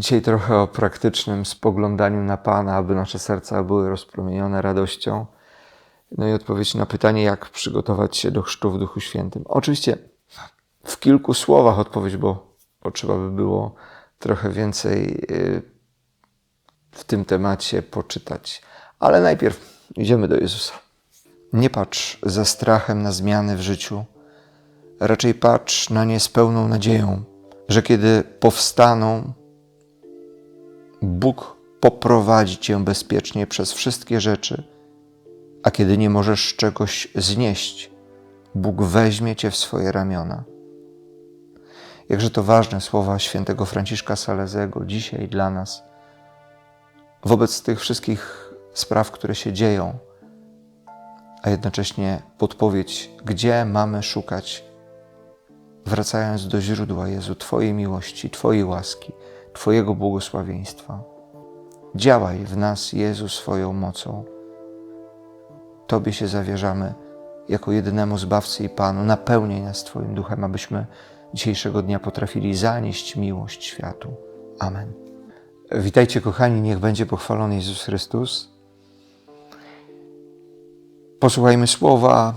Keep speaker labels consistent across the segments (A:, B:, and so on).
A: Dzisiaj trochę o praktycznym spoglądaniu na Pana, aby nasze serca były rozpromienione radością. No i odpowiedź na pytanie, jak przygotować się do chrztu w Duchu Świętym. Oczywiście w kilku słowach odpowiedź, bo, bo trzeba by było trochę więcej y, w tym temacie poczytać. Ale najpierw idziemy do Jezusa. Nie patrz ze strachem na zmiany w życiu, raczej patrz na nie z pełną nadzieją, że kiedy powstaną, Bóg poprowadzi cię bezpiecznie przez wszystkie rzeczy, a kiedy nie możesz czegoś znieść, Bóg weźmie cię w swoje ramiona. Jakże to ważne słowa świętego Franciszka Salezego dzisiaj dla nas. Wobec tych wszystkich spraw, które się dzieją, a jednocześnie podpowiedź, gdzie mamy szukać, wracając do źródła Jezu, Twojej miłości, Twojej łaski, Twojego błogosławieństwa. Działaj w nas, Jezu, swoją mocą. Tobie się zawierzamy jako jedynemu Zbawcy i Panu. Napełniaj nas Twoim duchem, abyśmy dzisiejszego dnia potrafili zanieść miłość światu. Amen. Witajcie, kochani, niech będzie pochwalony Jezus Chrystus. Posłuchajmy słowa,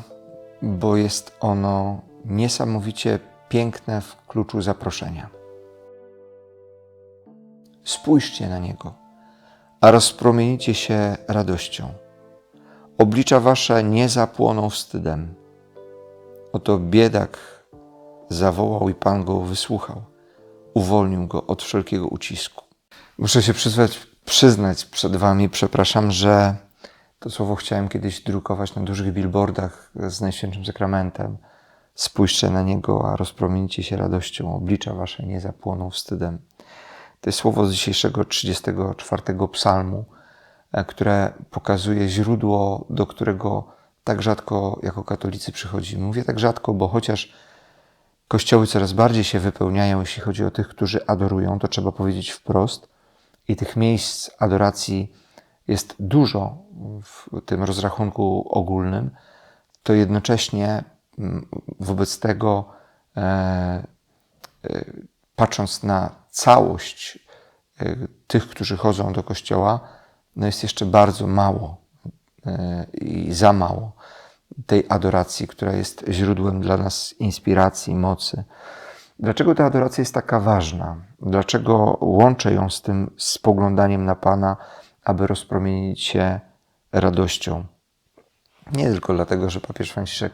A: bo jest ono niesamowicie piękne w kluczu zaproszenia. Spójrzcie na niego, a rozpromienicie się radością. Oblicza wasze nie zapłoną wstydem. Oto biedak zawołał i Pan go wysłuchał. Uwolnił go od wszelkiego ucisku. Muszę się przyznać, przyznać przed Wami, przepraszam, że to słowo chciałem kiedyś drukować na dużych billboardach z Najświętszym Sakramentem. Spójrzcie na niego, a rozpromienicie się radością. Oblicza Wasze nie zapłoną wstydem. To jest słowo z dzisiejszego 34 psalmu, e, które pokazuje źródło, do którego tak rzadko jako katolicy przychodzimy. Mówię tak rzadko, bo chociaż kościoły coraz bardziej się wypełniają, jeśli chodzi o tych, którzy adorują, to trzeba powiedzieć wprost. I tych miejsc adoracji jest dużo w tym rozrachunku ogólnym, to jednocześnie mm, wobec tego, e, e, patrząc na całość e, tych, którzy chodzą do kościoła, no jest jeszcze bardzo mało i za mało tej adoracji, która jest źródłem dla nas inspiracji, mocy. Dlaczego ta adoracja jest taka ważna? Dlaczego łączę ją z tym spoglądaniem na Pana, aby rozpromienić się radością? Nie tylko dlatego, że papież Franciszek,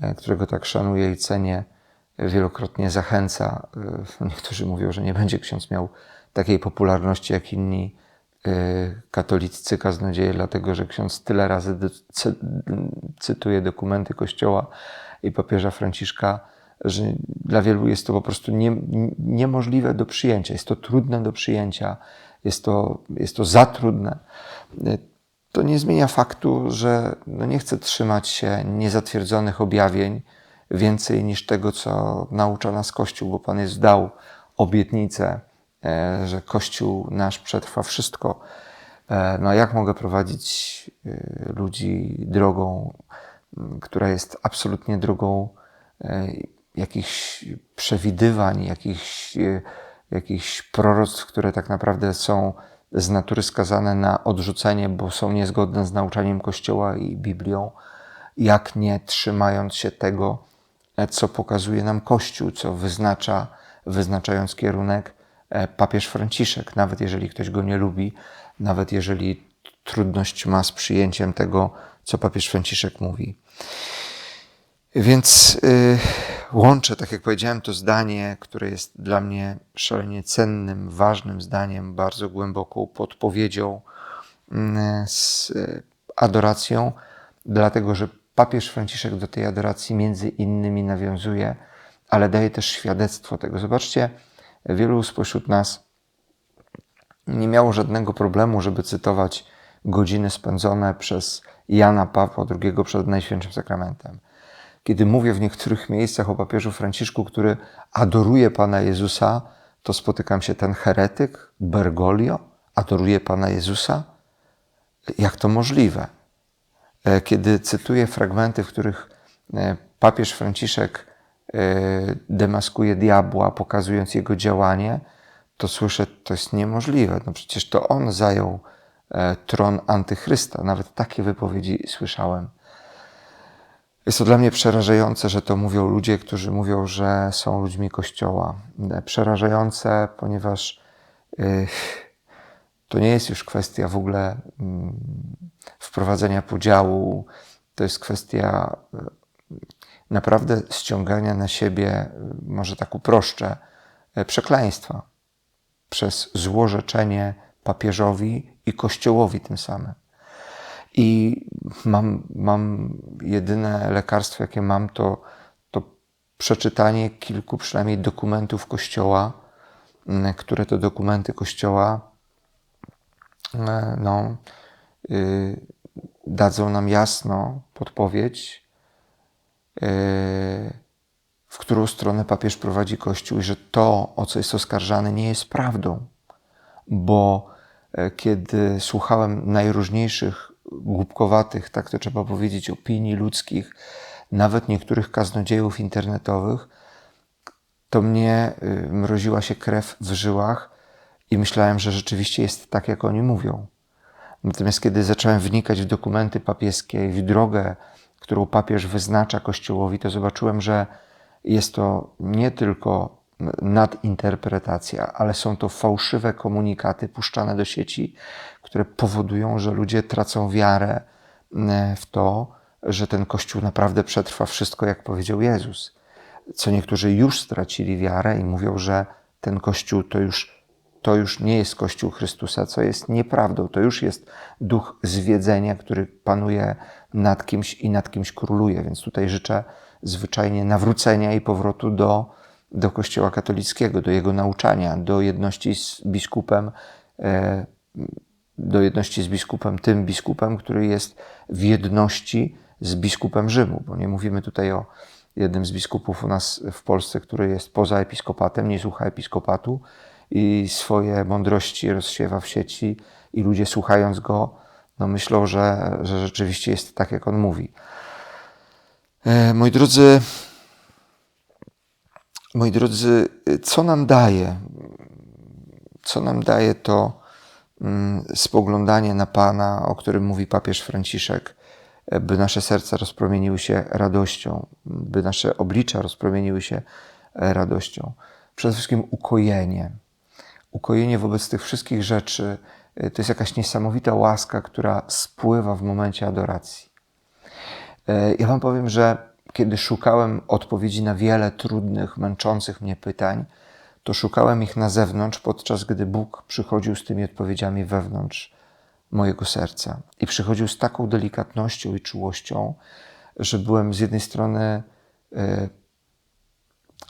A: e, którego tak szanuję i cenię, wielokrotnie zachęca. E, niektórzy mówią, że nie będzie ksiądz miał takiej popularności jak inni e, katolicy kaznodzieje, dlatego że ksiądz tyle razy cytuje dokumenty Kościoła i papieża Franciszka, że dla wielu jest to po prostu nie, niemożliwe do przyjęcia, jest to trudne do przyjęcia, jest to, jest to za trudne. To nie zmienia faktu, że no nie chcę trzymać się niezatwierdzonych objawień więcej niż tego, co naucza nas Kościół, bo Pan jest dał obietnicę, e, że Kościół nasz przetrwa wszystko. E, no jak mogę prowadzić e, ludzi drogą, która jest absolutnie drogą jakichś przewidywań, jakichś, jakichś proroctw, które tak naprawdę są z natury skazane na odrzucenie, bo są niezgodne z nauczaniem Kościoła i Biblią, jak nie trzymając się tego, co pokazuje nam Kościół, co wyznacza, wyznaczając kierunek e, papież Franciszek, nawet jeżeli ktoś go nie lubi, nawet jeżeli trudność ma z przyjęciem tego, co papież Franciszek mówi. Więc yy, łączę, tak jak powiedziałem, to zdanie, które jest dla mnie szalenie cennym, ważnym zdaniem, bardzo głęboką podpowiedzią mm, z adoracją, dlatego że papież Franciszek do tej adoracji między innymi nawiązuje, ale daje też świadectwo tego. Zobaczcie, wielu spośród nas nie miało żadnego problemu, żeby cytować godziny spędzone przez Jana Pawła II przed Najświętszym Sakramentem kiedy mówię w niektórych miejscach o papieżu Franciszku, który adoruje Pana Jezusa, to spotykam się ten heretyk, Bergoglio, adoruje Pana Jezusa? Jak to możliwe? E, kiedy cytuję fragmenty, w których e, papież Franciszek e, demaskuje diabła, pokazując jego działanie, to słyszę, to jest niemożliwe. No przecież to on zajął tron antychrysta. Nawet takie wypowiedzi słyszałem. Jest to dla mnie przerażające, że to mówią ludzie, którzy mówią, że są ludźmi Kościoła. Przerażające, ponieważ to nie jest już kwestia w ogóle mm, wprowadzenia podziału, to jest kwestia y, naprawdę ściągania na siebie, y, może tak uproszczę, przekleństwa przez złorzeczenie papieżowi i Kościołowi tym samym. I mam, mam jedyne lekarstwo, jakie mam, to, to przeczytanie kilku przynajmniej dokumentów Kościoła, które to dokumenty Kościoła e, no, yy, dadzą nam jasno podpowiedź, yy, w którą stronę papież prowadzi Kościół i że to, o co jest oskarżany, nie jest prawdą. Bo e, kiedy słuchałem najróżniejszych głupkowatych, tak to trzeba powiedzieć, opinii ludzkich, nawet niektórych kaznodziejów internetowych, to mnie y, mroziła się krew w żyłach i myślałem, że rzeczywiście jest tak, jak oni mówią. Natomiast kiedy zacząłem wnikać w dokumenty papieskie, w drogę, którą papież wyznacza Kościołowi, to zobaczyłem, że jest to nie tylko nadinterpretacja, ale są to fałszywe komunikaty puszczane do sieci, które powodują, że ludzie tracą wiarę e, w to, że ten Kościół naprawdę przetrwa wszystko, jak powiedział Jezus. Co niektórzy już stracili wiarę i mówią, że ten Kościół to już, to już nie jest Kościół Chrystusa, co jest nieprawdą. To już jest duch zwiedzenia, który panuje nad kimś i nad kimś króluje. Więc tutaj życzę zwyczajnie nawrócenia i powrotu do, do Kościoła katolickiego, do jego nauczania, do jedności z biskupem, e, do jedności z biskupem, tym biskupem, który jest w jedności z biskupem Rzymu, bo nie mówimy tutaj o jednym z biskupów u nas w Polsce, który jest poza episkopatem, nie słucha episkopatu i swoje mądrości rozsiewa w sieci i ludzie słuchając go, no myślą, że, że rzeczywiście jest tak, jak on mówi. E, moi drodzy, moi drodzy, co nam daje? Co nam daje to mm, spoglądanie na Pana, o którym mówi papież Franciszek, by nasze serca rozpromieniły się radością, by nasze oblicza rozpromieniły się e, radością. Przede wszystkim ukojenie. Ukojenie wobec tych wszystkich rzeczy to jest jakaś niesamowita łaska, która spływa w momencie adoracji. E, ja Wam powiem, że kiedy szukałem odpowiedzi na wiele trudnych, męczących mnie pytań, to szukałem ich na zewnątrz, podczas gdy Bóg przychodził z tymi odpowiedziami wewnątrz mojego serca. I przychodził z taką delikatnością i czułością, że byłem z jednej strony e,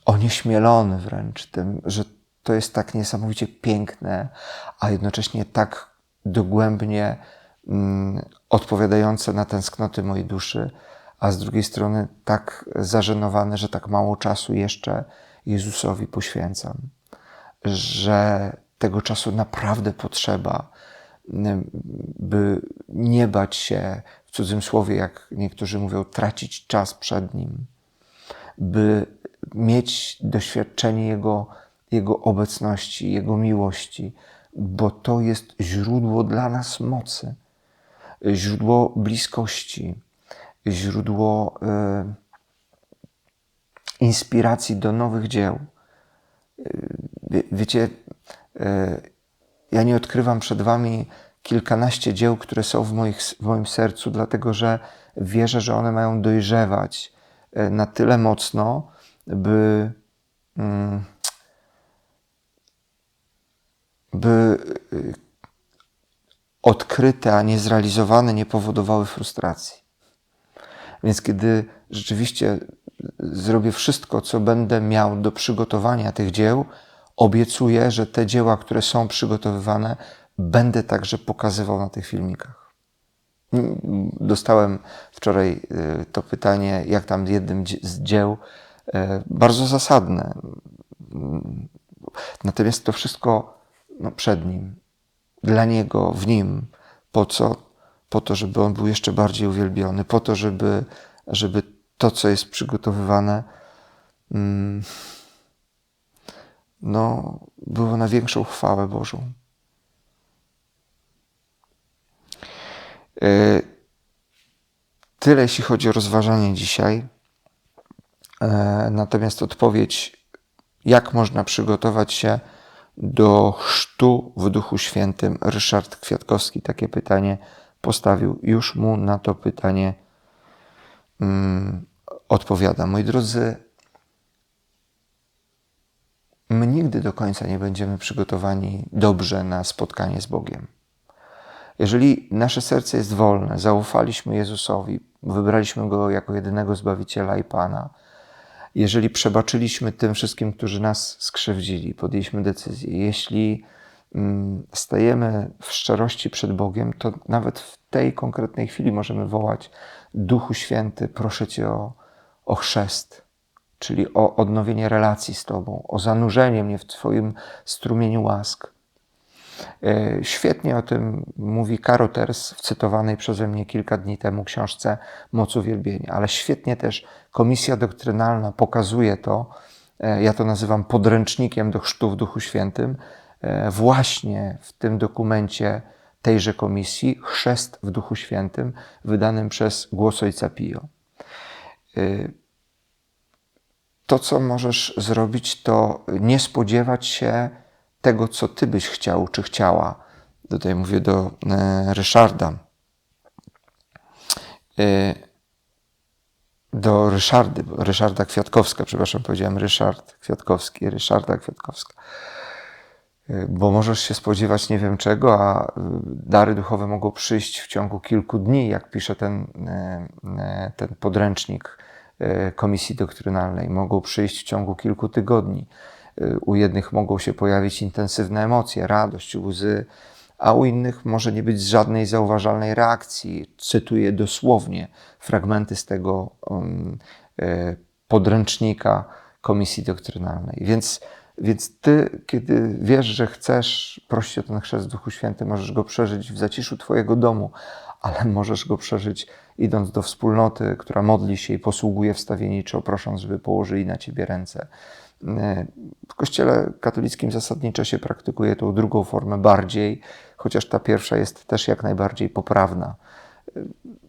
A: onieśmielony wręcz tym, że to jest tak niesamowicie piękne, a jednocześnie tak dogłębnie mm, odpowiadające na tęsknoty mojej duszy, a z drugiej strony tak zażenowany, że tak mało czasu jeszcze Jezusowi poświęcam, że tego czasu naprawdę potrzeba, by nie bać się, w cudzym słowie, jak niektórzy mówią, tracić czas przed Nim, by mieć doświadczenie Jego, Jego obecności, Jego miłości, bo to jest źródło dla nas mocy źródło bliskości, źródło e, inspiracji do nowych dzieł. E, wiecie, e, ja nie odkrywam przed Wami kilkanaście dzieł, które są w, moich, w moim sercu, dlatego że wierzę, że one mają dojrzewać na tyle mocno, by, mm, by odkryte, a niezrealizowane nie powodowały frustracji. Więc kiedy rzeczywiście zrobię wszystko, co będę miał do przygotowania tych dzieł, obiecuję, że te dzieła, które są przygotowywane, będę także pokazywał na tych filmikach. Dostałem wczoraj y, to pytanie, jak tam jednym z dzieł, y, bardzo zasadne. Natomiast to wszystko no, przed nim dla Niego, w Nim. Po co? Po to, żeby On był jeszcze bardziej uwielbiony, po to, żeby, żeby to, co jest przygotowywane, mm, no, było na większą chwałę Bożą. E, tyle, jeśli chodzi o rozważanie dzisiaj. E, natomiast odpowiedź, jak można przygotować się do chrztu w Duchu Świętym, Ryszard Kwiatkowski takie pytanie postawił. Już mu na to pytanie mm, odpowiada. Moi drodzy, my nigdy do końca nie będziemy przygotowani dobrze na spotkanie z Bogiem. Jeżeli nasze serce jest wolne, zaufaliśmy Jezusowi, wybraliśmy Go jako jedynego Zbawiciela i Pana, jeżeli przebaczyliśmy tym wszystkim, którzy nas skrzywdzili, podjęliśmy decyzję, jeśli mm, stajemy w szczerości przed Bogiem, to nawet w tej konkretnej chwili możemy wołać Duchu Święty, proszę Cię o, o chrzest, czyli o odnowienie relacji z Tobą, o zanurzenie mnie w Twoim strumieniu łask. E, świetnie o tym mówi Karoters w cytowanej przeze mnie kilka dni temu książce Moc Uwielbienia, ale świetnie też Komisja Doktrynalna pokazuje to, e, ja to nazywam podręcznikiem do chrztu w Duchu Świętym, e, właśnie w tym dokumencie tejże komisji, Chrzest w Duchu Świętym, wydanym przez głos Ojca Pio. To, co możesz zrobić, to nie spodziewać się tego, co ty byś chciał czy chciała. Tutaj mówię do e, Ryszarda. E, do Ryszardy, Ryszarda Kwiatkowska, przepraszam, powiedziałem Ryszard Kwiatkowski, Ryszarda Kwiatkowska. E, bo możesz się spodziewać nie wiem czego, a dary duchowe mogą przyjść w ciągu kilku dni, jak pisze ten, ten podręcznik Komisji Doktrynalnej. Mogą przyjść w ciągu kilku tygodni u jednych mogą się pojawić intensywne emocje, radość, łzy, a u innych może nie być żadnej zauważalnej reakcji. Cytuję dosłownie fragmenty z tego um, e, podręcznika Komisji Doktrynalnej. Więc, więc ty, kiedy wiesz, że chcesz prosić o ten chrzest w Duchu Świętym, możesz go przeżyć w zaciszu Twojego domu, ale możesz go przeżyć idąc do wspólnoty, która modli się i posługuje wstawienniczo, prosząc, żeby położyli na Ciebie ręce. E, w Kościele katolickim zasadniczo się praktykuje tą drugą formę bardziej, chociaż ta pierwsza jest też jak najbardziej poprawna. E,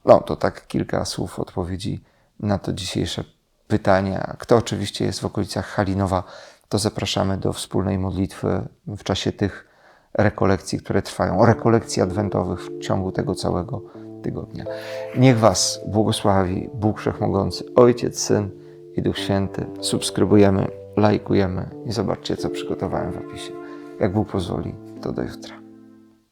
A: no to tak kilka słów odpowiedzi na to dzisiejsze pytanie. Kto oczywiście jest w okolicach Halinowa, to zapraszamy do wspólnej modlitwy w czasie tych rekolekcji, które trwają, rekolekcji adwentowych w ciągu tego całego tygodnia. Niech Was błogosławi Bóg Wszechmogący, Ojciec, Syn i Duch Święty. Subskrybujemy lajkujemy i zobaczcie, co przygotowałem w opisie. Jak Bóg pozwoli, to do jutra.